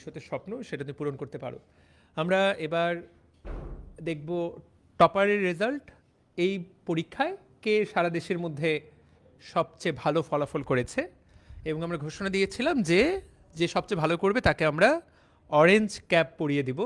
ভবিষ্যতের স্বপ্ন সেটা তুমি পূরণ করতে পারো। আমরা এবার দেখব টপারের রেজাল্ট। এই পরীক্ষায় কে সারা দেশের মধ্যে সবচেয়ে ভালো ফলাফল করেছে? এবং আমরা ঘোষণা দিয়েছিলাম যে যে সবচেয়ে ভালো করবে তাকে আমরা অরেঞ্জ ক্যাপ পরিয়ে দিব।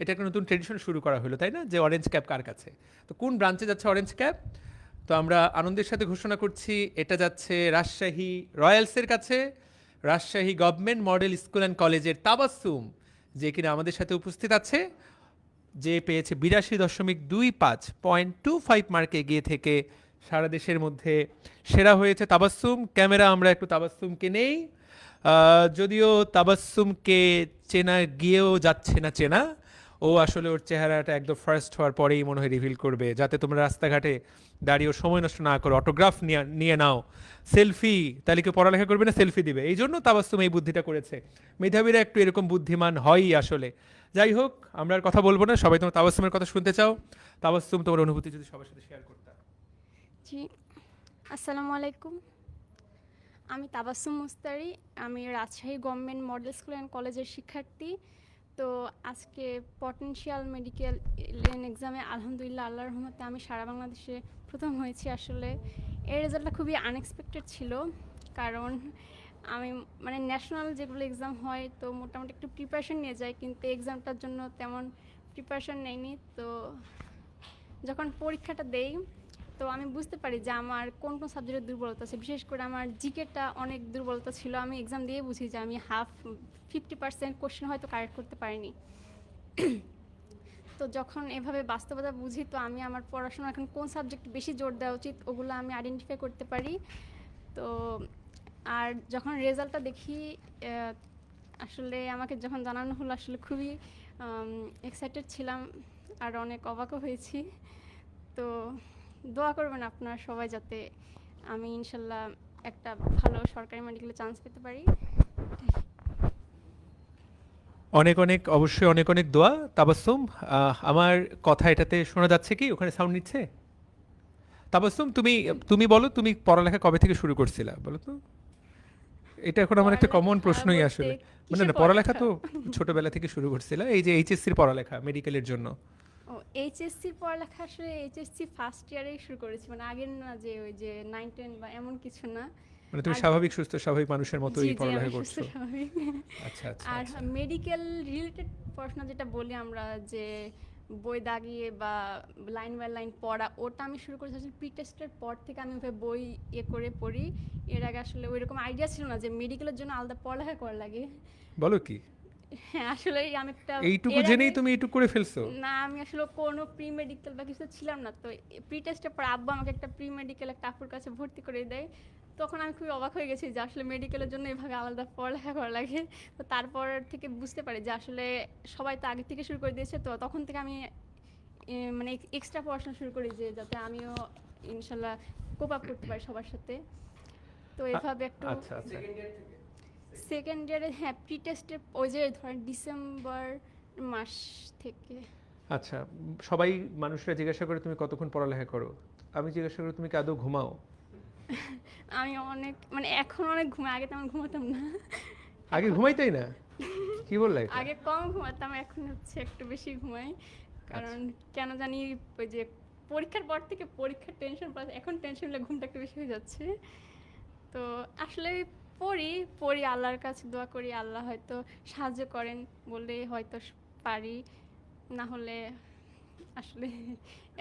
এটা একটা নতুন ট্রেডিশন শুরু করা হলো, তাই না? যে অরেঞ্জ ক্যাপ কার কাছে? তো কোন ব্রাঞ্চে যাচ্ছে অরেঞ্জ ক্যাপ তো আমরা আনন্দের সাথে ঘোষণা করছি, এটা যাচ্ছে রাজশাহী রয়্যালসের কাছে। Rajshahi government model school and কলেজের তাবাসুম যে কিনা আমাদের সাথে উপস্থিত আছে, যে পেয়েছে বিরাশি দশমিক দুই পাঁচ পয়েন্ট টু ফাইভ মার্কে গিয়ে থেকে সারা দেশের মধ্যে সেরা হয়েছে তাবাসুম ক্যামেরা, আমরা একটু তাবাসুমকে নেই। যদিও তাবাসুমকে চেনা গিয়েও যাচ্ছে না চেনা ও আসলে ওর চেহারাটা একদম ফার্স্ট হওয়ার পরেই মনে হয় রিভিল করবে। যাতে তোমরা রাস্তাঘাটে দাঁড়িয়ে সময় নষ্ট না করো। অটোগ্রাফ নিয়ে নিয়ে নাও। সেলফি তাহলে কেউ পড়ালেখা করবে না? সেলফি দিবে। এই জন্য তাবাস্তুম এই বুদ্ধিটা করেছে। মেধাবীরা একটু এরকম বুদ্ধিমান হয়ই আসলে। যাই হোক, আমরা আর কথা বলব না। সবাই তোমার তাবাসুমের কথা শুনতে চাও। তাবাস্তুম, তোমার অনুভূতি যদি সবার সাথে শেয়ার করতে। জি, আসসালামু আলাইকুম। আমি তাবাসুম মুস্তারি। আমি Rajshahi government model school and কলেজের শিক্ষার্থী। তো আজকে পটেনশিয়াল মেডিকেল লেন এক্সামে আলহামদুলিল্লাহ আল্লাহ রহমতে আমি সারা বাংলাদেশে প্রথম হয়েছি আসলে। এর রেজাল্টটা খুবই আনএক্সপেক্টেড ছিল, কারণ আমি মানে ন্যাশনাল যেগুলো এক্সাম হয় তো মোটামুটি একটু প্রিপারেশন নিয়ে যাই, কিন্তু এক্সামটার জন্য তেমন প্রিপারেশন নেইনি। তো যখন পরীক্ষাটা দেই তো আমি বুঝতে পারি যে আমার কোন কোন সাবজেক্টের দুর্বলতা আছে। বিশেষ করে আমার জিকেটা অনেক দুর্বলতা ছিল। আমি এক্সাম দিয়ে বুঝি যে আমি হাফ ফিফটি পার্সেন্ট কোশ্চেন হয়তো কারেক্ট করতে পারিনি। তো যখন এভাবে বাস্তবতা বুঝি, তো আমি আমার পড়াশোনা এখন কোন সাবজেক্ট বেশি জোর দেওয়া উচিত, ওগুলো আমি আইডেন্টিফাই করতে পারি। তো আর যখন রেজাল্টটা দেখি আসলে আমাকে যখন জানানো হলো, আসলে খুবই এক্সাইটেড ছিলাম আর অনেক অবাকও হয়েছি। তো দোয়া করবেন আপনারা সবাই যাতে আমি ইনশাল্লাহ একটা ভালো সরকারি মেডিকেলে চান্স পেতে পারি। অনেক অনেক অবশ্যই অনেক অনেক দোয়া তাবাসুম আমার কথা এটাতে শোনা যাচ্ছে কি? ওখানে সাউন্ড নিচ্ছে? তাবাসুম তুমি তুমি বলো তুমি পড়ালেখা কবে থেকে শুরু করছিলা? বলো তো। এটা এখন আমার একটা কমন প্রশ্নই আসলে। মানে না পড়ালেখা তো ছোটবেলা থেকে শুরু করছিলা এই যে এইচএসসির পড়ালেখা মেডিকেলের জন্য। ও এইচএসসির পড়ালেখা আসলে এইচএসসি ফার্স্ট ইয়ারেই শুরু করেছি। মানে আগের না যে ওই যে নাইন টেন বা এমন কিছু না। মানে তুমি স্বাভাবিক সুস্থ স্বাভাবিক মানুষের মতোই পড়ালেখা করছ। আচ্ছা আচ্ছা আর আচ্ছা। মেডিকেল রিলেটেড পড়াশোনা যেটা বলি আমরা যে বই দাগিয়ে বা লাইন বাই লাইন পড়া ওটা আমি শুরু করেছি আসলে প্রি টেস্টের পর থেকে আমি ওইভাবে বই ইয়ে করে পড়ি। এর আগে আসলে ওইরকম আইডিয়া ছিল না যে মেডিকেলের জন্য আলাদা পড়ালেখা করা লাগে। বলো কি? হ্যাঁ আসলে আমি একটা এইটুকু জেনেই তুমি এইটুকু করে ফেলছো? না আমি আসলে কোনো প্রি মেডিকেল বা কিছু ছিলাম না। তো প্রি টেস্টের পর আব্বু আমাকে একটা প্রি মেডিকেল একটা আপুর কাছে ভর্তি করে দেয়। তখন আমি খুবই অবাক হয়ে গেছি যে আসলে মেডিকেলের জন্য এভাবে আলাদা পড়ালেখা করা লাগে। তো তারপর থেকে বুঝতে পারি যে আসলে সবাই তো আগে থেকে শুরু করে দিয়েছে। তো তখন থেকে আমি মানে এক্সট্রা পড়াশোনা শুরু করি যে যাতে আমিও ইনশাল্লাহ কোপ আপ করতে পারি সবার সাথে। তো এভাবে একটু আচ্ছা আচ্ছা। সেকেন্ড ইয়ারে হ্যাঁ প্রি টেস্টের ওই যে ধরেন ডিসেম্বর মাস থেকে। আচ্ছা সবাই মানুষরা জিজ্ঞাসা করে তুমি কতক্ষণ পড়ালেখা করো? আমি জিজ্ঞাসা করি তুমি কি আদৌ ঘুমাও? আমি অনেক মানে এখন অনেক ঘুমাই আগে তেমন ঘুমাতাম না। আগে ঘুমাইতেই না? কি বললে আগে কম ঘুমাতাম এখন হচ্ছে একটু বেশি ঘুমাই। কারণ কেন জানি ওই যে পরীক্ষার পর থেকে পরীক্ষার টেনশন এখন টেনশন হলে ঘুমটা একটু বেশি হয়ে যাচ্ছে। তো আসলে পড়ি পড়ি আল্লাহর কাছে দোয়া করি আল্লাহ হয়তো সাহায্য করেন বলে হয়তো পারি। না হলে আসলে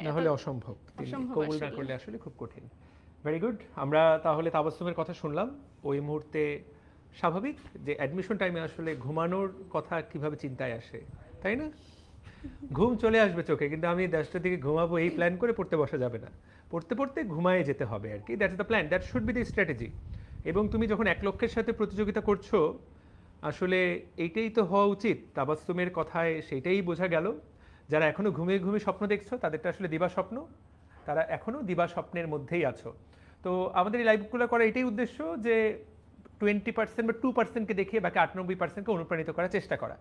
না হলে অসম্ভব। কবুল না আসলে। করলে আসলে খুব কঠিন। ভেরি গুড আমরা তাহলে তাবাসসুমের কথা শুনলাম। ওই মুহূর্তে স্বাভাবিক যে অ্যাডমিশন টাইমে আসলে ঘুমানোর কথা কীভাবে চিন্তায় আসে তাই না? ঘুম চলে আসবে চোখে কিন্তু আমি দশটার দিকে ঘুমাবো এই প্ল্যান করে পড়তে বসা যাবে না। পড়তে পড়তে ঘুমায়ে যেতে হবে আর কি। That's the plan that should be the strategy এবং তুমি যখন এক লক্ষ্যের সাথে প্রতিযোগিতা করছ, আসলে এইটাই তো হওয়া উচিত। তাবাসসুমের কথায় সেইটাই বোঝা গেল। যারা এখনও ঘুমিয়ে ঘুমিয়ে স্বপ্ন দেখছ, তাদেরটা আসলে দিবা স্বপ্ন। তারা এখনও দিবা স্বপ্নের মধ্যেই আছো। তো আমাদের এই লাইভগুলো করা এটাই উদ্দেশ্য যে টোয়েন্টি পার্সেন্ট বা টু পার্সেন্টকে দেখিয়ে বাকি আটানব্বই পার্সেন্টকে অনুপ্রাণিত করার চেষ্টা করা।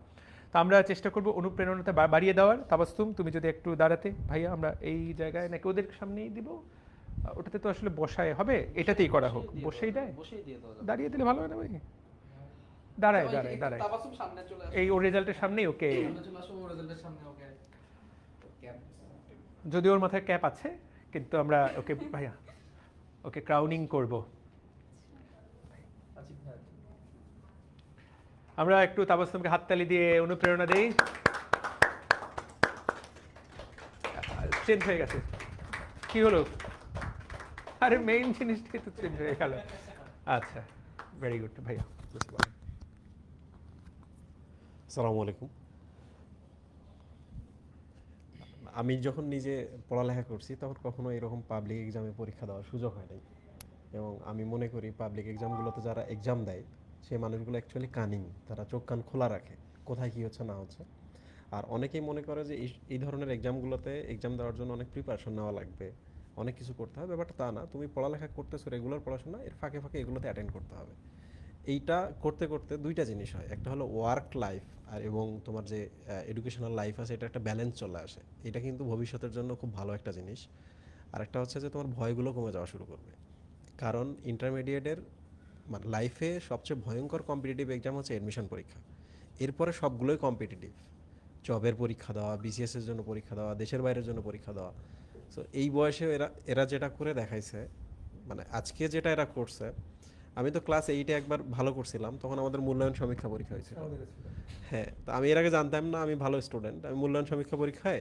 তো আমরা চেষ্টা করব অনুপ্রেরণাটা বাড়িয়ে দেওয়ার। তাবাস্তুম তুমি যদি একটু দাঁড়াতে, ভাইয়া আমরা এই জায়গায় নাকি ওদের সামনেই দিব। ওটাতে তো আসলে বসায় হবে এটাতেই করা হোক। বসেই দেয়। দাঁড়িয়ে দিলে ভালো হয় না ভাই? দাঁড়ায় দাঁড়ায় দাঁড়ায়। তাবাসসুম সামনে চলে আসো এই ওর রেজাল্টের সামনেই ওকে। যদি ওর মাথায় ক্যাপ আছে কিন্তু আমরা ওকে ভাইয়া ওকে ক্রাউনিং করব। আচ্ছা আমরা একটু তাবাসসুমকে হাততালি দিয়ে অনুপ্রেরণা দেই। চেঞ্জ হয়ে গেছে। কি হলো? আরে মেইন জিনিসটাই তো চেঞ্জ হয়ে গেল। আচ্ছা ভেরি গুড ভাইয়া। আসসালামু আলাইকুম। আমি যখন নিজে পড়ালেখা করছি, তখন কখনো এরকম পাবলিক এক্সামে পরীক্ষা দেওয়ার সুযোগ হয় নাই। এবং আমি মনে করি পাবলিক এক্সামগুলোতে যারা এক্সাম দেয় সেই মানুষগুলো অ্যাকচুয়ালি কানিং তারা চোখ কান খোলা রাখে, কোথায় কী হচ্ছে না হচ্ছে। আর অনেকেই মনে করে যে এই ধরনের এক্সামগুলোতে এক্সাম দেওয়ার জন্য অনেক প্রিপারেশন নেওয়া লাগবে। অনেক কিছু করতে হবে ব্যাপারটা তা না। তুমি পড়ালেখা করতেছো রেগুলার পড়াশোনা, এর ফাঁকে ফাঁকে এগুলোতে অ্যাটেন্ড করতে হবে। এইটা করতে করতে দুইটা জিনিস হয়। একটা হলো ওয়ার্ক লাইফ আর এবং তোমার যে এডুকেশনাল লাইফ আছে, এটা একটা ব্যালেন্স চলে আসে। এটা কিন্তু ভবিষ্যতের জন্য খুব ভালো একটা জিনিস। আর একটা হচ্ছে যে তোমার ভয়গুলো কমে যাওয়া শুরু করবে। কারণ ইন্টারমিডিয়েটের মানে লাইফে সবচেয়ে ভয়ঙ্কর কম্পিটিটিভ এক্সাম হচ্ছে এডমিশন পরীক্ষা। এরপরে সবগুলোই কম্পিটিটিভ জবের পরীক্ষা দেওয়া বিসিএস এর জন্য পরীক্ষা দেওয়া, দেশের বাইরের জন্য পরীক্ষা দেওয়া। সো এই বয়সে এরা এরা যেটা করে দেখাইছে মানে আজকে যেটা এরা করছে আমি তো ক্লাস এইটে একবার ভালো করছিলাম তখন আমাদের মূল্যায়ন সমীক্ষা পরীক্ষা হয়েছিল। হ্যাঁ তো আমি এর আগে জানতাম না আমি ভালো স্টুডেন্ট আমি মূল্যায়ন সমীক্ষা পরীক্ষায়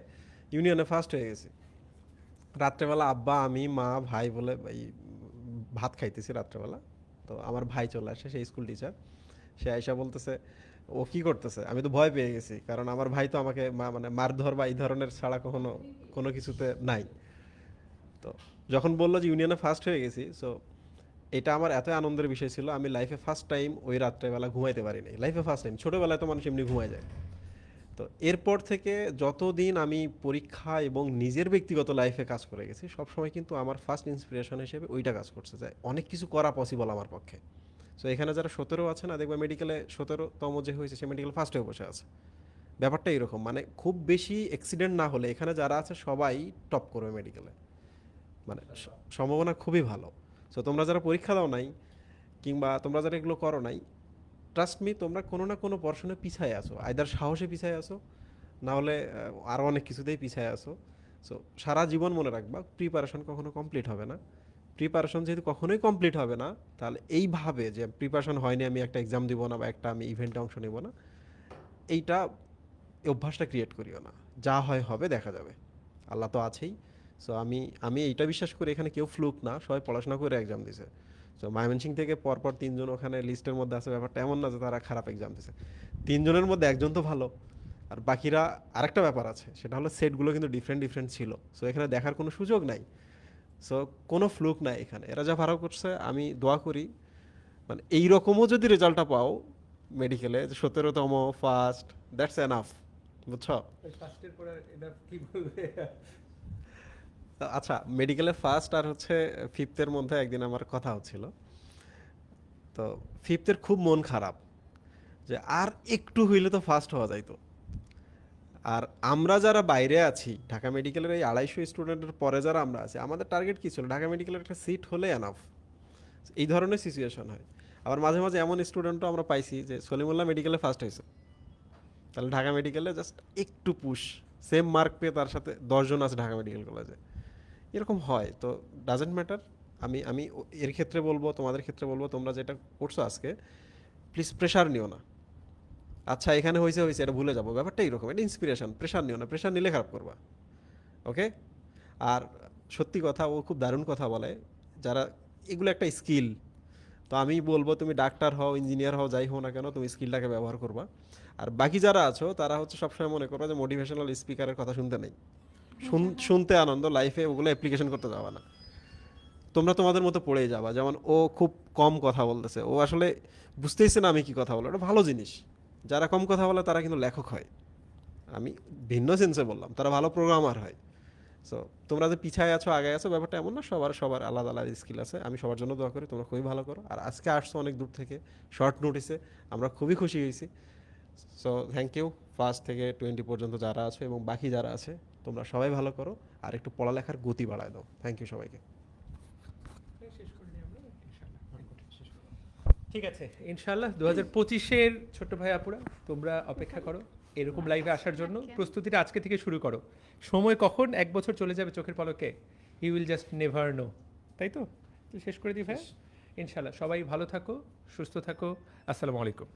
ইউনিয়নে ফার্স্ট হয়ে গেছি। রাত্রেবেলা আব্বা আমি মা ভাই বলে এই ভাত খাইতেছি রাত্রেবেলা তো আমার ভাই চলে আসে সেই স্কুল টিচার সে আয়সা বলতেছে ও কি করতেছে? আমি তো ভয় পেয়ে গেছি। কারণ আমার ভাই তো আমাকে মানে মারধর বা এই ধরনের ছাড়া কখনো, কোনো কিছুতে নাই। তো যখন বলল যে ইউনিয়নে ফার্স্ট হয়ে গেছি সো এটা আমার এত আনন্দের বিষয় ছিল, আমি লাইফে ফার্স্ট টাইম ওই রাত্রেবেলা ঘুমাইতে পারিনি। লাইফে ফার্স্ট টাইম ছোটোবেলায় তো মানুষ এমনি ঘুমায় যায়। তো এরপর থেকে যতদিন আমি পরীক্ষা এবং নিজের ব্যক্তিগত লাইফে কাজ করে গেছি, সবসময় কিন্তু আমার ফার্স্ট ইন্সপিরেশন হিসেবে ওইটা কাজ করছে যে অনেক কিছু করা পসিবল আমার পক্ষে। সো এখানে যারা সতেরো আছে না দেখবে মেডিকেলে সতেরোতম যে হয়েছে, সে মেডিকেল ফার্স্টে বসে আছে। ব্যাপারটা এরকম মানে খুব বেশি অ্যাক্সিডেন্ট না হলে এখানে যারা আছে, সবাই টপ করবে মেডিকেলে মানে সম্ভাবনা খুবই ভালো। সো তোমরা যারা পরীক্ষা দাও নাই, কিংবা তোমরা যারা এগুলো করো নাই ট্রাস্ট মি তোমরা কোনো না কোনো পর্শনে পিছায় আসো আইদার সাহসে পিছায় আসো না হলে আরও অনেক কিছুতেই পিছায় আসো সো সারা জীবন মনে রাখবা প্রিপারেশন কখনো কমপ্লিট হবে না। প্রিপারেশন যেহেতু কখনোই কমপ্লিট হবে না, তাহলে এইভাবে যে প্রিপারেশন হয়নি আমি একটা এক্সাম দিব না বা একটা আমি ইভেন্টে অংশ নেব না, এইটা অভ্যাসটা ক্রিয়েট করিও না। যা হয় হবে, দেখা যাবে। আল্লাহ তো আছেই। সো আমি আমি এইটা বিশ্বাস করি, এখানে কেউ ফ্লুক না, সবাই পড়াশোনা করে এক্সাম দিছে। সো ময়মনসিং থেকে পরপর তিনজন ওখানে লিস্টের মধ্যে আছে, ব্যাপারটা এমন না যে তারা খারাপ এক্সাম দিছে। তিনজনের মধ্যে একজন তো ভালো, আর বাকিরা আরেকটা ব্যাপার আছে, সেটা হলো সেটগুলো কিন্তু ডিফারেন্ট ডিফারেন্ট ছিল। সো এখানে দেখার কোনো সুযোগ নাই। সো কোনো ফ্লুক নাই এখানে। এরা যা ভালো করছে আমি দোয়া করি মানে এই রকমও যদি রেজাল্টটা পাও মেডিকেলে সতেরোতম ফার্স্ট দ্যাটস এনাফ বুঝছ? আচ্ছা মেডিকেলের ফার্স্ট আর হচ্ছে ফিফথের মধ্যে একদিন আমার কথা হচ্ছিল। তো ফিফথের খুব মন খারাপ যে আর একটু হইলে তো ফার্স্ট হওয়া যাইতো। আর আমরা যারা বাইরে আছি, ঢাকা মেডিকেলের এই আড়াইশো স্টুডেন্টের পরে যারা আমরা আছি, আমাদের টার্গেট কী ছিল? ঢাকা মেডিকেলের একটা সিট হলে এনাফ এই ধরনের সিচুয়েশন হয়। আবার মাঝে মাঝে এমন স্টুডেন্টও আমরা পাইছি যে সলিমুল্লাহ মেডিকেলে ফার্স্ট হয়েছে তাহলে ঢাকা মেডিকেলে জাস্ট একটু পুশ সেম মার্ক পেয়ে তার সাথে দশজন আছে ঢাকা মেডিকেল কলেজে এরকম হয়। তো ডাজেন্ট ম্যাটার আমি আমি এর ক্ষেত্রে বলব, তোমাদের ক্ষেত্রে বলব, তোমরা যেটা করছ আজকে প্লিজ প্রেশার নিও না। আচ্ছা এখানে হয়েছে হয়েছে এটা ভুলে যাব। ব্যাপারটা এইরকম, এটা ইন্সপিরেশন প্রেশার নিও না প্রেশার নিলে খারাপ করবা। ওকে আর সত্যি কথা, ও খুব দারুণ কথা বলে, যারা, এগুলো একটা স্কিল তো আমি বলব, তুমি ডাক্তার হও ইঞ্জিনিয়ার হও, যাই হও না কেন, তুমি স্কিলটাকে ব্যবহার করবা। আর বাকি যারা আছো, তারা হচ্ছে সবসময় মনে করবা যে মোটিভেশনাল স্পিকারের কথা শুনতে নেই। শুন- শুনতে আনন্দ লাইফে ওগুলো অ্যাপ্লিকেশন করতে যাওয়া না। তোমরা তোমাদের মতো পড়েই যাবা। যেমন ও খুব কম কথা বলতেছে। ও আসলে বুঝতেইছে না আমি কি কথা বলো এটা ভালো জিনিস। যারা কম কথা বলে, তারা কিন্তু লেখক হয়। আমি ভিন্ন সেন্সে বললাম, তারা ভালো প্রোগ্রামার হয়। সো তোমরা যে পিছায় আছো আগে আছো, ব্যাপারটা এমন না, সবার সবার আলাদা আলাদা স্কিল আছে। আমি সবার জন্য দোয়া করি, তোমরা খুবই ভালো করো। আর আজকে আসছো অনেক দূর থেকে শর্ট নোটিসে আমরা খুবই খুশি হয়েছি। সো থ্যাংক ইউ ফার্স্ট থেকে টোয়েন্টি পর্যন্ত যারা আছো এবং বাকি যারা আছে, তোমরা সবাই ভালো করো। আর একটু পড়ালেখার গতি বাড়ায় দাও। থ্যাংক ইউ সবাইকে শেষ করে নিই আমরা ইনশাআল্লাহ ঠিক আছে ইনশাল্লাহ দু হাজার পঁচিশের ছোট ভাই আপুরা তোমরা অপেক্ষা করো এরকম লাইভে আসার জন্য। প্রস্তুতিটা আজকে থেকে শুরু করো। সময় কখন? এক বছর চলে যাবে চোখের পলকে। You will just never know তাই তো? তো শেষ করে দিই ভাই। ইনশাল্লাহ সবাই ভালো থাকো সুস্থ থাকো। আসসালামু আলাইকুম।